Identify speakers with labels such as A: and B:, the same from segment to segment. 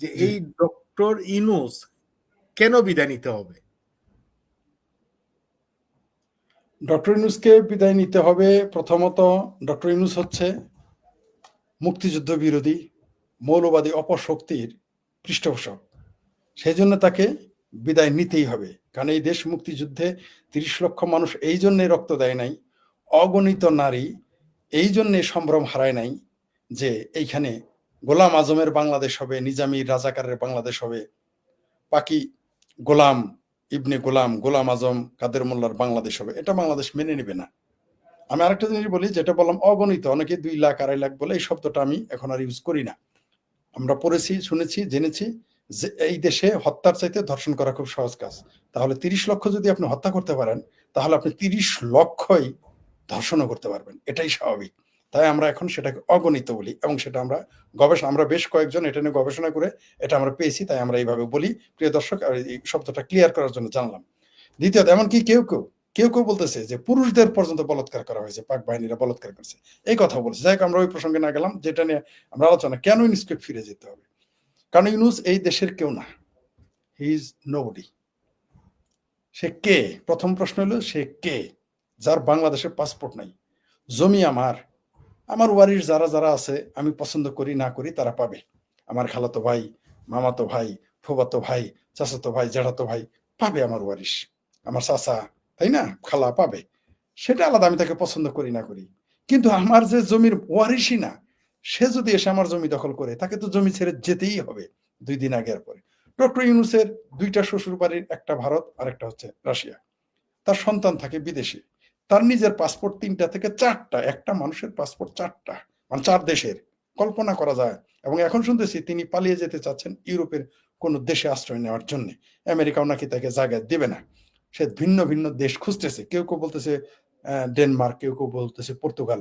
A: যে এই ডক্টর ইনুস কেন বিদায় নিতে হবে?
B: ডক্টর ইনুসকে বিদায় নিতে হবে প্রথমত ডক্টর ইনুস হচ্ছে মুক্তিযুদ্ধ বিরোধী, মৌলবাদী অপশক্তির পৃষ্ঠপোষক। সেই জন্য তাকে বিদায় নিতেই হবে। কারণ এই দেশ মুক্তিযুদ্ধে তিরিশ লক্ষ মানুষ এই জন্যে রক্ত দেয় নাই, অগণিত নারী এই জন্যে সম্ভ্রম হারায় নাই যে এইখানে গোলাম আজমের বাংলাদেশ হবে নিজামী রাজাকারের বাংলাদেশ হবে। বাকি গোলাম, ইবনে গোলাম গোলাম আজম, কাদের মোল্লার বাংলাদেশ হবে। এটা বাংলাদেশ মেনে নেবে না। আমি আরেকটা জিনিস বলি, যেটা বললাম, অগণিত, অনেকে দুই লাখ, আড়াই লাখ বলে এই শব্দটা আমি এখন আর ইউজ করি না। আমরা পড়েছি, শুনেছি, জেনেছি যে এই দেশে হত্যার চাইতে ধর্ষণ করা খুব সহজ কাজ। তাহলে তিরিশ লক্ষ যদি আপনি হত্যা করতে পারেন, তাহলে আপনি তিরিশ লক্ষই ধর্ষণও করতে পারবেন। এটাই স্বাভাবিক। তাই আমরা এখন সেটাকে অগণিত বলি এবং সেটা আমরা গবেষণা, আমরা বেশ কয়েকজন এটা নিয়ে গবেষণা করে এটা আমরা পেয়েছি, তাই আমরা এইভাবে বলি। প্রিয় দর্শক, আর এই শব্দটা ক্লিয়ার করার জন্য জানলাম। দ্বিতীয়ত, এমনকি কেউ কেউ কেউ কেউ বলতেছে যে পুরুষদের পর্যন্ত বলৎকার করা হয়েছে, পাক বাহিনীরা বলৎকার করছে। এই কথা বলছে। যাই আমরা ওই প্রসঙ্গে না গেলাম, যেটা নিয়ে আমরা আলোচনা, কেন ইউনুসকে ফিরে যেতে হবে? কারণ ইউনুস এই দেশের কেউ না। হি ইজ নোবডি সে কে? প্রথম প্রশ্ন হলো, সে কে? যার বাংলাদেশের পাসপোর্ট নাই। জমি আমার আমার ওয়ারিশ যারা যারা আছে, আমি পছন্দ করি, না করি, তারা পাবে। আমার খালাতো ভাই, মামাতো ভাই ফুবাতো ভাই, চাচাতো ভাই, জেঠাতো ভাই পাবে আমার ওয়ারিশ। আমার চাচা, তাই না? খালা পাবে। সেটা আলাদা, আমি তাকে পছন্দ করি, না করি। কিন্তু আমার যে জমির ওয়ারিশই না, সে যদি এসে আমার জমি দখল করে, তাকে তো জমি ছেড়ে যেতেই হবে দুই দিন আগের পরে। ডক্টর ইউনুসের দুইটা শ্বশুর বাড়ির একটা ভারত আর একটা হচ্ছে রাশিয়া। তার সন্তান থাকে বিদেশে। তার নিজের পাসপোর্ট তিনটা থেকে চারটা, একটা মানুষের পাসপোর্ট চারটা মানে চার দেশের, কল্পনা করা যায়। এবং এখন শুনতেছি তিনি পালিয়ে যেতে চাচ্ছেন ইউরোপের কোন দেশে আশ্রয় নেওয়ার জন্য। আমেরিকাও নাকি তাকে জায়গায় দেবে না। সে ভিন্ন ভিন্ন দেশ খুঁজতেছে। কেউ কেউ বলতেছে ডেনমার্ক, কেউ কেউ বলতেছে পর্তুগাল।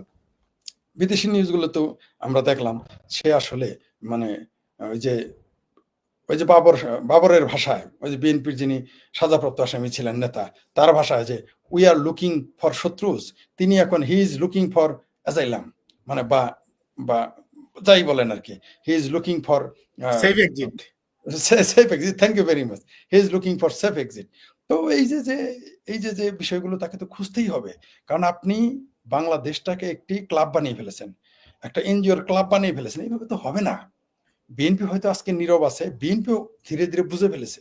B: বিদেশি নিউজগুলো তো আমরা দেখলাম, সে আসলে মানে ওই যে ওই যে বাবর বাবরের ভাষায় ওই যে বিএনপির যিনি সাজাপ্রাপ্ত আসামি ছিলেন নেতা তার ভাষায় যে উই আর লুকিং ফর শত্রুজ তিনি এখন he is looking for asylum মানে বা বা যাই বলেন আর কি he is looking for
A: safe exit
B: safe exit thank you very much he is looking for safe exit তো এই যে যে এই যে যে বিষয়গুলো তাকে তো খুঁজতেই হবে কারণ আপনি বাংলাদেশটাকে একটি ক্লাব বানিয়ে ফেলেছেন একটা এনজিওর ক্লাব বানিয়ে ফেলেছেন এইভাবে তো হবে না। বিএনপি হয়তো আজকে নীরব আছে, বিএনপিও ধীরে ধীরে বুঝে ফেলেছে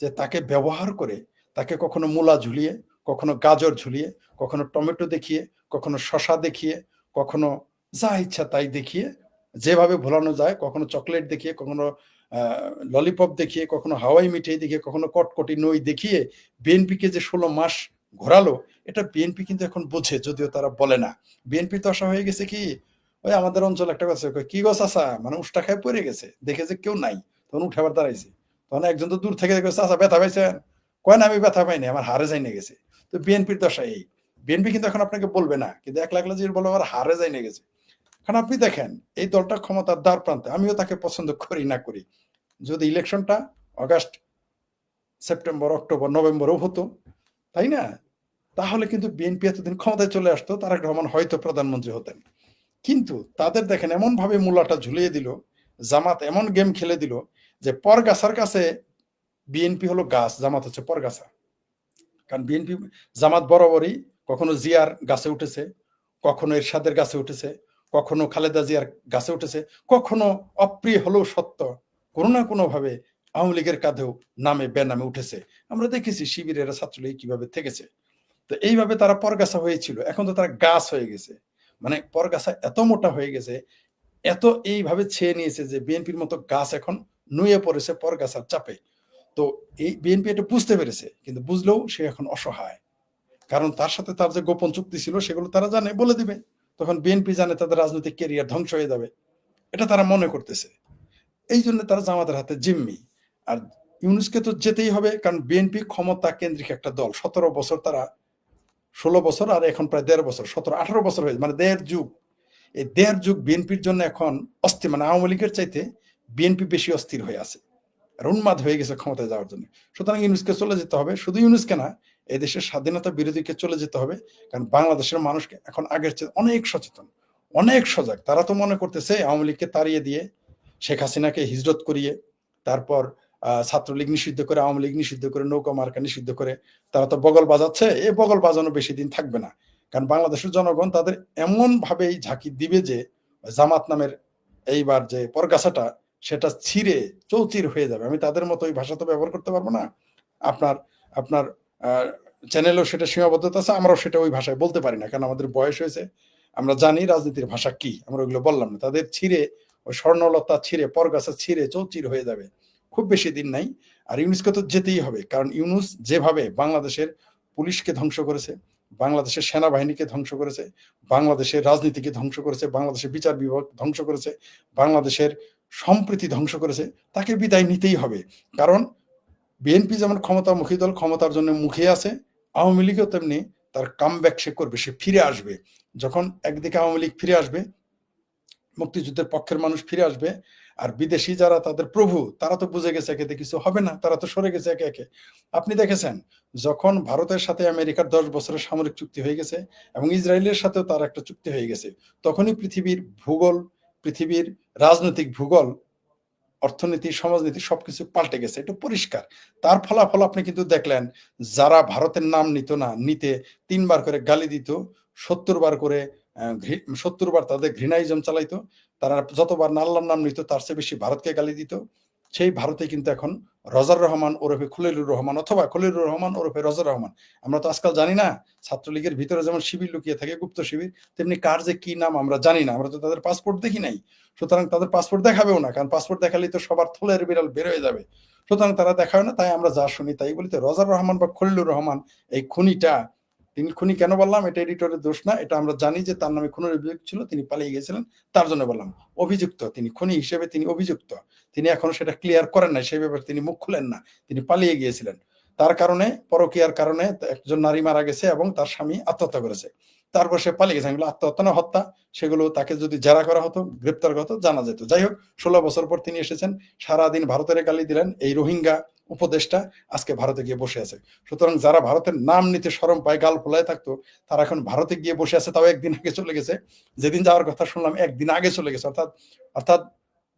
B: যে তাকে ব্যবহার করে তাকে কখনো মূলা ঝুলিয়ে, কখনো গাজর ঝুলিয়ে, কখনো টমেটো দেখিয়ে, কখনো শশা দেখিয়ে, কখনো যা ইচ্ছা তাই দেখিয়ে, যেভাবে ভোলানো যায়, কখনো চকলেট দেখিয়ে, কখনো ললিপপ দেখিয়ে, কখনো হাওয়াই মিঠাই দেখিয়ে, কখনো কটকটি নই দেখিয়ে বিএনপিকে যে ষোলো মাস ঘোরালো, এটা বিএনপি কিন্তু এখন বোঝে, যদিও তারা বলে না। বিএনপি তো আশা হয়ে গেছে কি ওই আমাদের অঞ্চল একটা কথা কি গছ আসা মানে উষ্টা খায় পড়ে গেছে, দেখে যে কেউ নাই। তখন উঠে আবার দাঁড়াইছে। তখন একজন তো দূর থেকে চাষা ব্যথা পাইছেন কয়, না, আমি ব্যথা পাইনি, আমার হারে যাই গেছে। তো বিএনপির দশা এই। বিএনপি কিন্তু এখন আপনাকে বলবে না, কিন্তু এক লাখ যে বলো আমার হারে যাই গেছে। কারণ আপনি দেখেন, এই দলটা ক্ষমতার দ্বার প্রান্তে, আমিও তাকে পছন্দ করি না করি। যদি ইলেকশনটা অগাস্ট, সেপ্টেম্বর, অক্টোবর, নভেম্বরও হতো, তাই না? তাহলে কিন্তু বিএনপি এতদিন ক্ষমতায় চলে আসতো, তারেক রহমান হয়তো প্রধানমন্ত্রী হতেন। কিন্তু তাদের দেখেন এমন ভাবে মূলাটা ঝুলিয়ে দিল, জামাত এমন গেম খেলে দিল যে পরগাছার কাছে বিএনপি হলো গাছ, জামাত হচ্ছে পরগাছা। কারণ বিএনপি জামাত বরাবরই কখনো জিয়ার গাছে উঠেছে, কখনো এরশাদের গাছে উঠেছে, কখনো খালেদা জিয়ার গাছে উঠেছে, কখনো অপ্রিয় হলেও সত্য কোনো না কোনো ভাবে আওয়ামী লীগের কাঁধেও নামে বেনামে উঠেছে। আমরা দেখেছি শিবিরের ছাত্রলীগ কীভাবে থেকেছে। তো এইভাবে তারা পরগাছা হয়েছিল, এখন তো তারা গাছ হয়ে গেছে। মানে পরগাছা এত মোটা হয়ে গেছে, এত এইভাবে ছেয়ে নিয়েছে যে বিএনপির মতো গাছ এখন নুয়ে পড়েছে পরগাছার চাপে। তো এই বিএনপি এটা বুঝতে পেরেছে, কিন্তু বুঝলেও সে এখন অসহায়। কারণ তার সাথে তার যে গোপন চুক্তি ছিল সেগুলো তারা জানে, বলে দিবে। তখন বিএনপি জানে তাদের রাজনৈতিক কেরিয়ার ধ্বংস হয়ে যাবে। এটা তারা মনে করতেছে। এই জন্য তারা জামাতের হাতে জিম্মি। আর ইউনুসকে তো যেতেই হবে, কারণ বিএনপি ক্ষমতা কেন্দ্রিক একটা দল। সতেরো বছর তারা ষোলো বছর আর এখন প্রায় দেড় বছর, সতেরো, আঠারো বছর হয়েছে মানে দেড় যুগ। এই দেড় যুগ বিএনপির জন্য এখন অস্থির মানে আওয়ামী লীগের চাইতে বিএনপি বেশি অস্থির হয়ে আছে। আর উন্মাদ হয়ে গেছে ক্ষমতায় যাওয়ার জন্য। সুতরাং ইউনুসকে চলে যেতে হবে। শুধু ইউনুসকে না, এই দেশের স্বাধীনতা বিরোধীকে চলে যেতে হবে। কারণ বাংলাদেশের মানুষকে এখন আগের চেয়ে অনেক সচেতন, অনেক সজাগ। তারা তো মনে করতেছে আওয়ামী লীগকে তাড়িয়ে দিয়ে শেখ হাসিনাকে হিজরত করিয়ে, তারপর ছাত্রলীগ নিষিদ্ধ করে, আওয়ামী লীগ নিষিদ্ধ করে, নৌকা মার্কা নিষিদ্ধ করে, তারা তো বগল বাজাচ্ছে। এই বগল বাজানো বেশি দিন থাকবে না। কারণ বাংলাদেশের জনগণ তাদের এমন ভাবেই ঝাঁকি দিবে যে, জামাত নামের এইবার যে পরগাছাটা, সেটা ছিঁড়ে চৌচির হয়ে যাবে। আমি তাদের মতো ওই ভাষা তো ব্যবহার করতে পারব না। আপনার আপনার চ্যানেলেও সেটা সীমাবদ্ধতা আছে, আমরাও সেটা ওই ভাষায় বলতে পারি না। কারণ আমাদের বয়স হয়েছে। আমরা জানি রাজনীতির ভাষা কি। আমরা ওইগুলো বললাম না। তাদের ছিঁড়ে, ওই স্বর্ণলতা ছিঁড়ে, পরগাছা ছিঁড়ে চৌচির হয়ে যাবে। খুব বেশি দিন নাই। আর ইউনুসকে তো যেতেই হবে, কারণ ইউনুস যেভাবে বাংলাদেশের পুলিশকে ধ্বংস করেছে, বাংলাদেশের সেনাবাহিনীকে ধ্বংস করেছে, বাংলাদেশের রাজনীতিকে ধ্বংস করেছে, বাংলাদেশের বিচার বিভাগ ধ্বংস করেছে, বাংলাদেশের সম্প্রীতি ধ্বংস করেছে, তাকে বিদায় নিতেই হবে। কারণ বিএনপি যেমন ক্ষমতামুখী দল, ক্ষমতার জন্য মুখে আছে, আওয়ামী লীগও তেমনি তার কামব্যাক সে করবে, সে ফিরে আসবে। যখন একদিকে আওয়ামী লীগ ফিরে আসবে, মুক্তিযুদ্ধের পক্ষের মানুষ ফিরে আসবে আর বিদেশি যারা তাদের প্রভু, তারা তো বুঝে গেছে একে কিছু হবে না, তারা তো সরে গেছে একে একে। আপনি দেখেছেন, যখন ভারতের সাথে আমেরিকার দশ বছরের সামরিক চুক্তি হয়ে গেছে এবং ইসরায়েলের সাথেও তার একটা চুক্তি হয়ে গেছে, তখনই পৃথিবীর ভূগোল, পৃথিবীর রাজনৈতিক ভূগোল, অর্থনীতি, সমাজনীতি সবকিছু পাল্টে গেছে এটা পরিষ্কার। তার ফলাফল আপনি কিন্তু দেখলেন, যারা ভারতের নাম নিত না, নিতে তিনবার করে গালি দিত সত্তর বার করে সত্তর বার তাদের ঘৃণাইজম চালাইতো। তারা যতবার নাল্লার নাম নিত, তার চেয়ে বেশি ভারতকে গালি দিত। সেই ভারতে কিন্তু এখন রজার রহমান ওরফে খলিলুর রহমান অথবা খলিলুর রহমান ওরফে রজার রহমান। আমরা তো আজকাল জানি না, ছাত্রলীগের ভিতরে যেমন শিবির লুকিয়ে থাকে, গুপ্ত শিবির, তেমনি কার যে কি নাম আমরা জানি না। আমরা তো তাদের পাসপোর্ট দেখি নাই। সুতরাং তাদের পাসপোর্ট দেখাবেও না, কারণ পাসপোর্ট দেখালেই তো সবার থলের বিড়াল বের হয়ে যাবে। সুতরাং তারা দেখাবে না, তাই আমরা যা শুনি তাই বলি তো রজার রহমান বা খলিলুর রহমান এই খুনিটা তিনি খুনি কেন বললাম? এটা এডিটরের দোষ না, এটা আমরা জানি যে তার নামে খুনের অভিযোগ ছিল, তিনি পালিয়ে গেছিলেন, তার জন্য বললাম। অভিযুক্ত, তিনি খুনি হিসেবে তিনি অভিযুক্ত। তিনি এখনও সেটা ক্লিয়ার করেন নাই, সেই ব্যাপারে তিনি মুখ খুলেন না, তিনি পালিয়ে গিয়েছিলেন। তার কারণে, পরকীয়ার কারণে একজন নারী মারা গেছে এবং তার স্বামী আত্মহত্যা করেছে। তারপর সে পালিয়ে গেছে, এগুলো আত্মহত্যা না, হত্যা, সেগুলো তাকে যদি জেরা করা হতো, গ্রেপ্তার করা হতো, জানা যেত। যাই হোক, ষোলো বছর পর তিনি এসেছেন, সারাদিন ভারতের গালি দিলেন, এই রোহিঙ্গা উপদেশটা আজকে ভারতে গিয়ে বসে আছে। সুতরাং যারা ভারতের নাম নিতে সরম পায় গাল ফোলায় থাকতো, তারা এখন ভারতে গিয়ে বসে আছে, তাও একদিন আগে চলে গেছে। যেদিন যাওয়ার কথা শুনলাম, একদিন আগে চলে গেছে। অর্থাৎ অর্থাৎ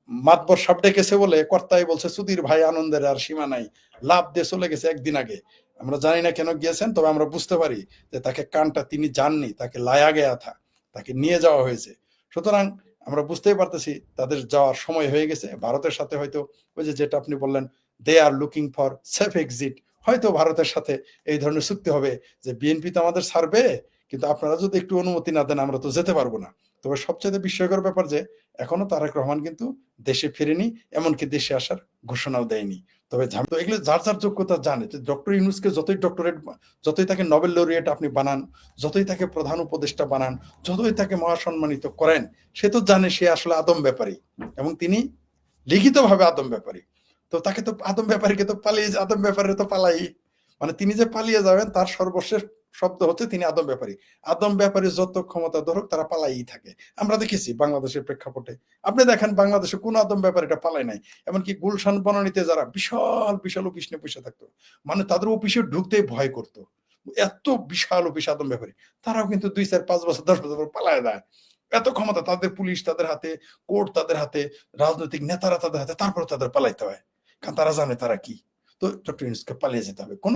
B: মাতবর সব ডেকেছে বলে কর্তাই বলছে, সুধীর ভাই, আনন্দের আর সীমা নাই। লাভ দিয়ে চলে গেছে একদিন আগে। আমরা জানি না কেন গিয়েছেন, তবে আমরা বুঝতে পারি যে তাকে কানটা তিনি জাননি, তাকে লায়া গেয়া থা, তাকে নিয়ে যাওয়া হয়েছে। সুতরাং আমরা বুঝতেই পারতেছি, তাদের যাওয়ার সময় হয়ে গেছে। ভারতের সাথে হয়তো ওই যে যেটা আপনি বললেন they are looking for safe exit হয়তো ভারতের সাথে এই ধরনের চুক্তি হবে যে বিএনপি তো আমাদের ছাড়বে, কিন্তু আপনারা যদি একটু অনুমতি না দেন, আমরা তো যেতে পারব না। তবে সবচেয়ে বিস্ময়কর ব্যাপার যে, এখনও তারেক রহমান কিন্তু দেশে ফিরেনি, এমনকি দেশে আসার ঘোষণাও দেয়নি। তবে এগুলো যার যার যোগ্যতা জানে। যে ডক্টর ইউনুসকে যতই ডক্টরেট যতই তাকে নোবেল লরিয়েট আপনি বানান, যতই তাকে প্রধান উপদেষ্টা বানান, যতই তাকে মহাসম্মানিত করেন, সে তো জানে সে আসলে আদম ব্যাপারী। এবং তিনি লিখিতভাবে আদম ব্যাপারী। তো তাকে তো আদম ব্যাপারীকে তো পালিয়ে আদম ব্যাপারে তো পালাই। মানে তিনি যে পালিয়ে যাবেন, তার সর্বশেষ শব্দ হচ্ছে তিনি আদম ব্যাপারী। আদম ব্যাপারী যত ক্ষমতা ধরুক, তারা পালাই থাকে। আমরা দেখেছি বাংলাদেশের প্রেক্ষাপটে। আপনি দেখেন, বাংলাদেশে কোন আদম ব্যাপারীটা পালায় নাই। এমনকি গুলশান বনানীতে যারা বিশাল বিশাল অফিস নিয়ে বসে থাকতো মানে তাদের অফিসে ঢুকতেই ভয় করতো। এত বিশাল অফিস আদম ব্যাপারী। তারাও কিন্তু দুই চার পাঁচ বছর, দশ বছর পালায় দেয়। এত ক্ষমতা তাদের পুলিশ তাদের হাতে, কোর্ট তাদের হাতে, রাজনৈতিক নেতারা তাদের হাতে, তারপরে তাদের পালাইতে হয়। কারণ তারা জানে তারা কি তো ডক্টর ইউনুসকে পালিয়ে যেতে হবে